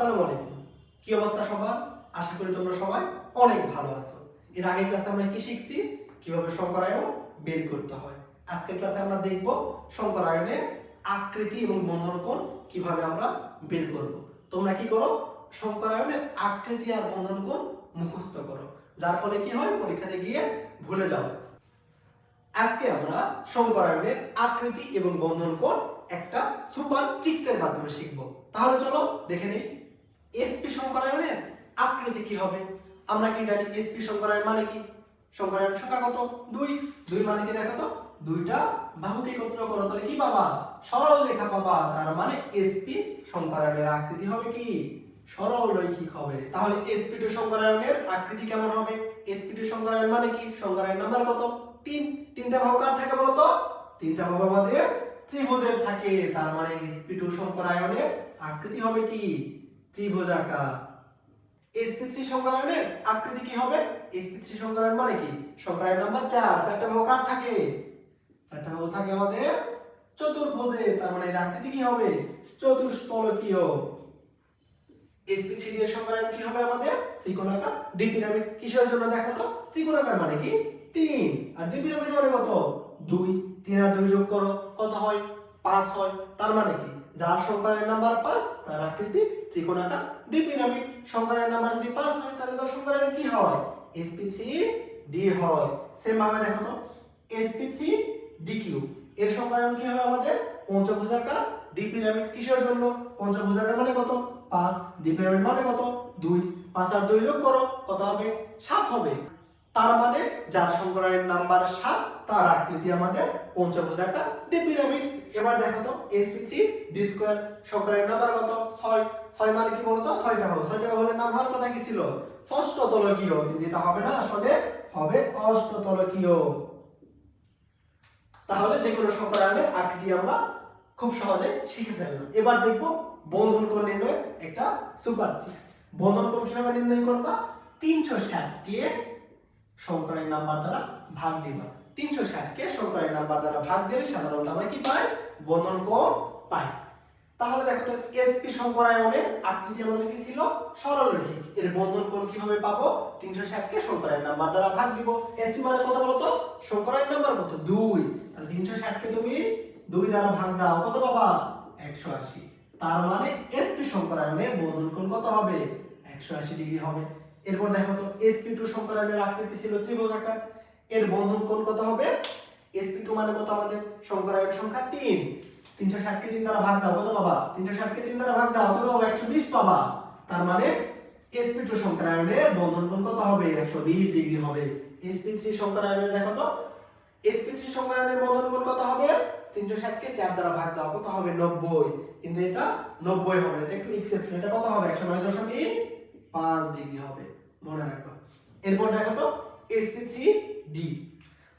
আসসালামু আলাইকুম। কি অবস্থা সবার? আশা করি তোমরা সবাই অনেক ভালো আছো। এর আগের ক্লাসে আমরা কি শিখছি? কীভাবে বের করতে হয়। আজকের ক্লাসে আমরা দেখব আকৃতি এবং বন্ধন কোণ কীভাবে আমরা বের করব। তোমরা কি করো? সংকরায়নের আকৃতি আর বন্ধন কোণ মুখস্থ করো। যার ফলে কি হয়? পরীক্ষাতে গিয়ে ভুলে যাও। আজকে আমরা সংকরায়নের আকৃতি এবং বন্ধন কোণ একটা সুপার ট্রিক্সের মাধ্যমে শিখব। তাহলে চলো দেখে নিই। এসপি সংকরায়নের আকৃতি কি হবে? আমরা কি জানি এসপি মানে কি? সংখ্যা কত? দুই। দুই মানে কি দেখো তো? দুইটা করো, তাহলে কি সরল রেখা তার মানে এসপি আকৃতি হবে কি? সরল রৈখিক হবে। তাহলে এসপি টু আকৃতি কেমন হবে? এসপি টু মানে কি? সংকরায়ন নাম্বার কত? তিন। তিনটা বাহু কার থাকে বলো তো? তিনটা বাহু আমাদের ত্রিভুজের থাকে। তার মানে এসপি টু আকৃতি হবে কি? ত্রিভুজাকার। sp3 সংকরায়নের আকৃতি কি হবে? sp3 সংকরায়ন মানে কি? সংকরায়ন নাম্বার 4 চারটা বাহু কার থাকে? চারটা বাহু থাকে আমাদের চতুর্ভুজে, তার মানে আকৃতি কি হবে? চতুষ্ফলকীয় sp3 এর সংকরায়ন কি হবে আমাদের? ত্রিকোণাকার। দ্বিপিরামিড কিসের জন্য দেখো তো ত্রিকোণাকার মানে কি? 3 আর দ্বিপিরামিড মানে কত? 2 3 আর 2 যোগ করো, কত হয়? 5 হয়। তার মানে কি? যার সংকরায়ন নাম্বার 5 তার আকৃতি ত্রিকোণাকার দ্বিপিরামিড সংকরায়ন নাম্বার যদি 5 হয়, তাহলে তার সংকরায়ন কি হয়? sp3 d হয়। সেম ভাবে দেখো তো sp3 dq এর সংকরায়ন কি হবে আমাদের? পঞ্চভুজাকার দ্বিপিরামিড কিসের জন্য? পঞ্চভুজাকার মানে কত? 5 দ্বিপিরামিড মানে কত? 2 5 আর 2 যোগ করো, কত হবে? 7 হবে। তার মানে যার সংকরায়ন নাম্বার 7 তার আকৃতি আমাদের পঞ্চভুজাকার দ্বিপিরামিড এবার দেখো তো sp3 d স্কয়ার সংকরায়ন নাম্বার কত? 6 6 মানে কি বলতো? 6টা হবে 6টা হলে নাম হওয়ার কথা কি ছিল ষষ্ঠ তলকীয় কিন্তু এটা হবে না, আসলে হবে অষ্টতলকীয়। তাহলে যে কোনো সংকরায়নের আকৃতি আমরা খুব সহজে শিখে ফেললাম। এবার দেখব বন্ধন কোণ নির্ণয় একটা সুপার ট্রিক্স বন্ধন কোণ কীভাবে নির্ণয় করবা? 360 কে সংকরায়ন নাম্বার দ্বারা ভাগ দিবা। 360 কে সংকরায়ন নাম্বার দ্বারা ভাগ দিলে সাধারণত আমরা কি পাই? বন্ধন কোণ পাই। তাহলে দেখো তো এসপি সংকরায়নের আকৃতি আমাদের কি ছিল সরলরৈখিক। এর বন্ধন কোণ কীভাবে পাবো? 360 কে সংকরায়ন নাম্বার দ্বারা ভাগ দিব। এসপি মানে কত বলতো তো? সংকরায়ন নাম্বার কত? 2 তাহলে 360 কে তুমি 2 দ্বারা ভাগ দাও, কত পাবা? 180 তার মানে এসপি সংকরায়নের বন্ধন কোণ কত হবে? 180 ডিগ্রি হবে। এরপর দেখো তো sp2 সংকরায়নের আকৃতি ছিল ত্রিভুজাকার। এর বন্ধন কোণ কত হবে? Sp2 মানে কত আমাদের? সংকরায়ন সংখ্যা 3 360 কে 3 দ্বারা ভাগ দাও, কত পাবা? 360 কে 3 দ্বারা ভাগ দাও, কত পাবা? 120 পাবা। তার মানে sp2 সংকরায়নের বন্ধন কোণ কত হবে? 120 ডিগ্রি হবে। sp3 সংকরায়নের দেখো তো sp3 সংকরায়নের বন্ধন কোণ কত হবে? 360 কে 4 দ্বারা ভাগ দাও, কত হবে? 90 কিন্তু এটা 90 হবে, এটা একটু এক্সেপশন এটা কত হবে? 109.5 ডিগ্রি হবে। মনে রাখবা। এরপর দেখো তো sp3 d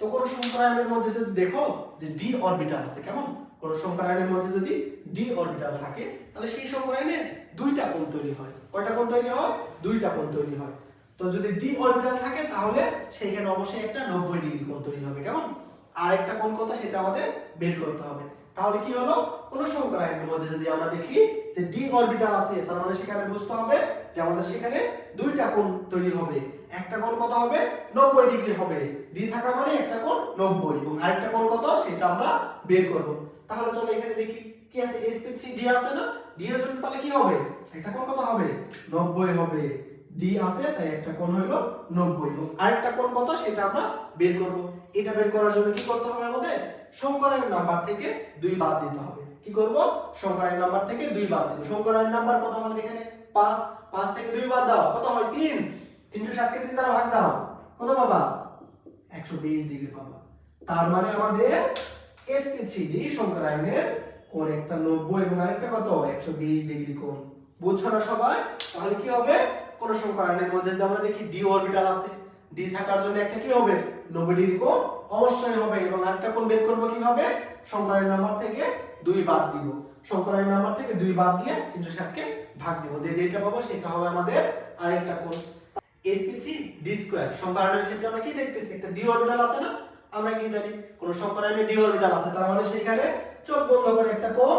তো কোন আয়নের মধ্যে যদি দেখো যে ডি অরবিটাল আছে, কেমন? কোন আয়নের মধ্যে যদি ডি অরবিটাল থাকে, তাহলে সেই সংকরায়নে দুইটা কোণ তৈরি হয়। কয়টা কোণ তৈরি হয়? দুইটা কোণ তৈরি হয়। তো যদি ডি অরবিটাল থাকে, তাহলে সেইখানে অবশ্যই একটা 90 ডিগ্রি কোণ তৈরি হবে, কেমন? আর একটা কোণ কত? সেটা আমাদের বের করতে হবে। তাহলে কি হলো? কোন সংকরায়নের মধ্যে যদি আমরা দেখি যে d অরবিটাল আছে, তার মানে সেখানে বুঝতে হবে যে আমাদের সেখানে দুইটা কোণ তৈরি হবে। একটা কোণ কত হবে? 90 ডিগ্রি হবে। d থাকা মানে একটা কোণ 90 এবং আরেকটা কোণ কত? সেটা আমরা বের করব। তাহলে চলো এখানে দেখি। কি আছে? Sp3d আছে না? ডি এর জন্য তাহলে কি হবে? একটা কোণ কত হবে? 90 হবে। ডি আছে, তাই একটা কোণ হলো 90 এবং আরেকটা কোণ কত? সেটা আমরা বের করব। এটা বের করার জন্য কি করতে হবে আমাদের? সংকরায়ন নাম্বার থেকে দুই বাদ দিতে হবে। কি করব? সংকরায়ন নাম্বার থেকে দুই বাদ দিব। সংকরায়ন নাম্বার কত আমাদের এখানে? 5 5 থেকে দুই বাদ দাও। কত হয়? 3 360 কে 3 দ্বারা ভাগ দাও। কত পাবা? 120 ডিগ্রি পাবা। তার মানে আমাদের sp3d সংকরায়নের কোণ একটা 90 এবং আরেকটা কত? 120 ডিগ্রি কোণ। বুঝছ না সবাই? তাহলে কি হবে? কোন সংকরায়নের মধ্যে যদি আমরা দেখি d অরবিটাল আছে। D থাকার জন্য একটা কি হবে? 90 ডিগ্রি কোণ অবশ্যই হবে এবং আরেকটা কোণ বের করব কীভাবে? সংকরায়ন নাম্বার থেকে দুই বাদ দিব। সংকরায়ন নাম্বার থেকে দুই বাদ দিয়ে 360 কে ভাগ দিব। দিয়ে যেটা পাবো সেটা হবে আমাদের আরেকটা কোণ। Sp3 d স্কয়ার সংকরায়নের ক্ষেত্রে আমরা কি দেখতেছি? একটা d অরবিটাল আছে না? আমরা কি জানি? কোন সংকরায়নে ডি অরবিটাল আছে। তার মানে সেখানে চোখ বন্ধ করে একটা কোণ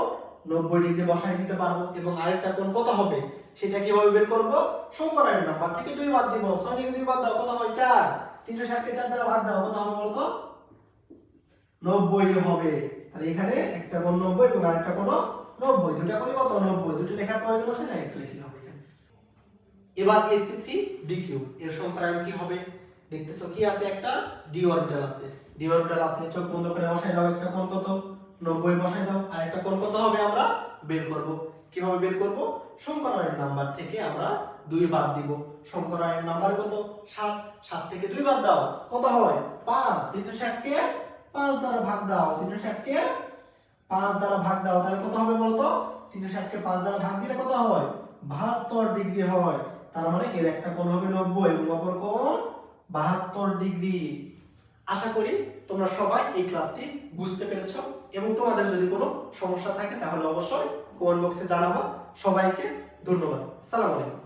নব্বই ডিগ্রি বসাই দিতে পারব এবং আরেকটা কোণ কত হবে? সেটা কীভাবে বের করব? সমকরণের নাম্বার থেকে দুই বাদ দিব। ছয় থেকে দুই বাদ দাও, কত হয়? চার। তিনশো ষাটকে চার দ্বারা বাদ দাও, কত হবে বলতো? নব্বই হবে। তাহলে এখানে একটা কোণ নব্বই এবং আরেকটা কোণ নব্বই। দুটা কোণই কত? নব্বই। দুটো লেখার প্রয়োজন আছে না? একটা লিখলে হবে এখানে। এবার sp3 থ্রি ডি কিউব এর সংখ্যায়ন কি হবে? দেখতেছো কি আছে একটা? ডি অরবিটাল আছে। ডি অরবিটাল আছে। চোখ বন্ধ করে বসাই দাও, একটা কোণ কত? 90 বসাই দাও, আর একটা কোণ কত হবে আমরা? বের করব। কীভাবে বের করব? সংকরায়ন নাম্বার থেকে আমরা দুই বাদ দিব। সংকরায়ন নাম্বার কত? 7 7 থেকে দুই বাদ দাও। কত হয়? 5 360 কে 5 দ্বারা ভাগ দাও। 360 কে 5 দ্বারা ভাগ দাও। তাহলে কত হবে বলতো? 360 কে 5 দ্বারা ভাগ দিলে কত হয়? 72 ডিগ্রি হয়। তার মানে এর একটা কোণ হবে 90 এবং অপর কোণ 72 ডিগ্রি। আশা করি তোমরা সবাই এই ক্লাসটি বুঝতে পেরেছ। এবং তোমাদের যদি কোনো সমস্যা থাকে, তাহলে অবশ্যই কমেন্ট বক্সে জানাবা। সবাইকে ধন্যবাদ। সালাম আলাইকুম।